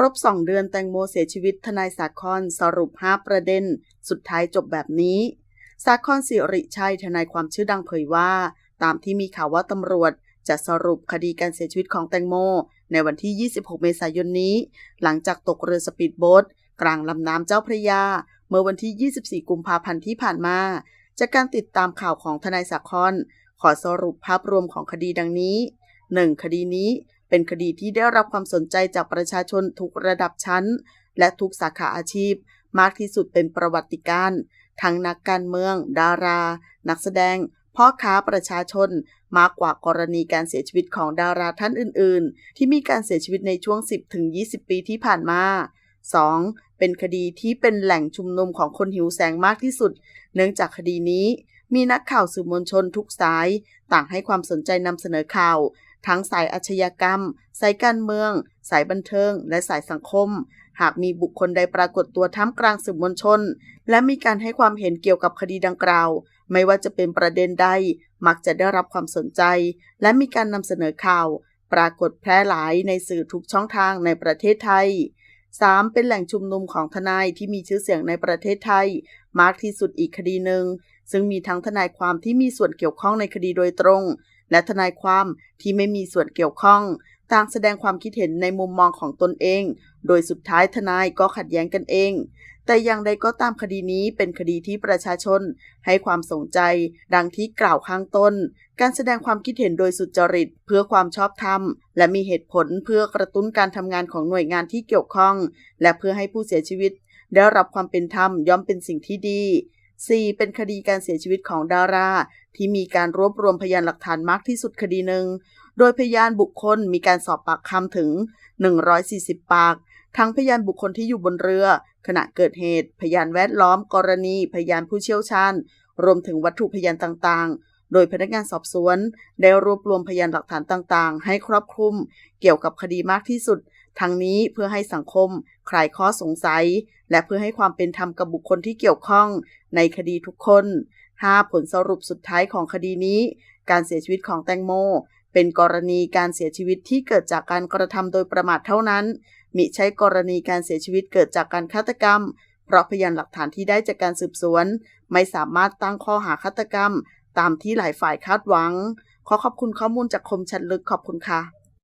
รบ 2 เดือนแตงโมเสียชีวิตทนายสาครสรุป 5 ประเด็น สุดท้ายจบแบบนี้ สาครสิริชัยทนายความชื่อดังเผยว่า ตามที่มีข่าวว่าตำรวจ จะสรุปคดีการเสียชีวิตของแตงโม ในวันที่ 26 เมษายนนี้ หลังจากตกเรือสปีดโบ๊ทกลางลำน้ำเจ้าพระยา เมื่อวันที่ 24 กุมภาพันธ์ที่ผ่านมา จากการติดตามข่าวของทนายสาครขอสรุปภาพรวมของคดีดังนี้ 1. คดีนี้เป็นคดีที่ได้รับความสนใจจากประชาชนทุกระดับชั้น และทุกสาขาอาชีพ มากที่สุดเป็นประวัติการ ทั้งนักการเมือง ดารา นักแสดง พ่อค้าประชาชน มากกว่ากรณีการเสียชีวิตของดาราท่านอื่น ๆ ที่มีการเสียชีวิตในช่วง 10-20 ปีที่ผ่านมา 2. เป็นคดีที่เป็นแหล่งชุมนุมของคนหิวแสงมากที่สุด เนื่องจากคดีนี้มีนักข่าวสื่อมวลชนทุกสาย ต่างให้ความสนใจนำเสนอข่าว ทั้งสายอาชญากรรม สายการเมือง สายบันเทิง และสายสังคม หากมีบุคคลใดปรากฏตัวท่ามกลางสื่อมวลชน และมีการให้ความเห็นเกี่ยวกับคดีดังกล่าว ไม่ว่าจะเป็นประเด็นใด มักจะได้รับความสนใจ และมีการนำเสนอข่าว ปรากฏแพร่หลายในสื่อทุกช่องทางในประเทศไทย 3. เป็นแหล่งชุมนุมของทนายที่มีชื่อเสียงในประเทศไทย มากที่สุดอีกคดีหนึ่ง ซึ่งมีทั้งทนายความที่มีส่วนเกี่ยวข้องในคดีโดยตรง และทนายความที่ไม่มีส่วนเกี่ยวข้อง ต่างแสดงความคิดเห็นในมุมมองของตนเอง โดยสุดท้ายทนายก็ขัดแย้งกันเอง แต่อย่างใดก็ตามคดีนี้เป็นคดีที่ประชาชน ให้ความสนใจ ดังที่กล่าวข้างต้น การแสดงความคิดเห็นโดยสุจริต เพื่อความชอบธรรม และมีเหตุผลเพื่อกระตุ้นการทำงานของหน่วยงานที่เกี่ยวข้อง และเพื่อให้ผู้เสียชีวิต ได้รับความเป็นธรรมย่อมเป็นสิ่งที่ดี 4. เป็นคดีการเสียชีวิตของดารา ที่มีการรวบรวมพยานหลักฐานมากที่สุดคดีหนึ่ง โดยพยานบุคคลมีการสอบปากคำถึง 140 ปาก ทั้งพยานบุคคลที่อยู่บนเรือ ขณะเกิดเหตุ พยานแวดล้อม กรณี พยานผู้เชี่ยวชาญ รวมถึงวัตถุพยานต่างๆ โดยพนักงานสอบสวน ได้รวบรวมพยานหลักฐานต่างๆ ให้ครอบคลุมเกี่ยวกับคดีมากที่สุด ทั้งนี้เพื่อให้สังคมคลายข้อสงสัย และเพื่อให้ความเป็นธรรมกับบุคคลที่เกี่ยวข้องในคดีทุกคน 5. ผลสรุปสุดท้ายของคดีนี้ การเสียชีวิตของแตงโม เป็นกรณีการเสียชีวิตที่เกิดจากการกระทำโดยประมาทเท่านั้น มิใช่กรณีการเสียชีวิตเกิดจากการฆาตกรรม เพราะพยานหลักฐานที่ได้จากการสืบสวน ไม่สามารถตั้งข้อหาฆาตกรรม ตามที่หลายฝ่ายคาดหวัง ขอขอบคุณข้อมูลจากคมชัดลึกขอบคุณค่ะ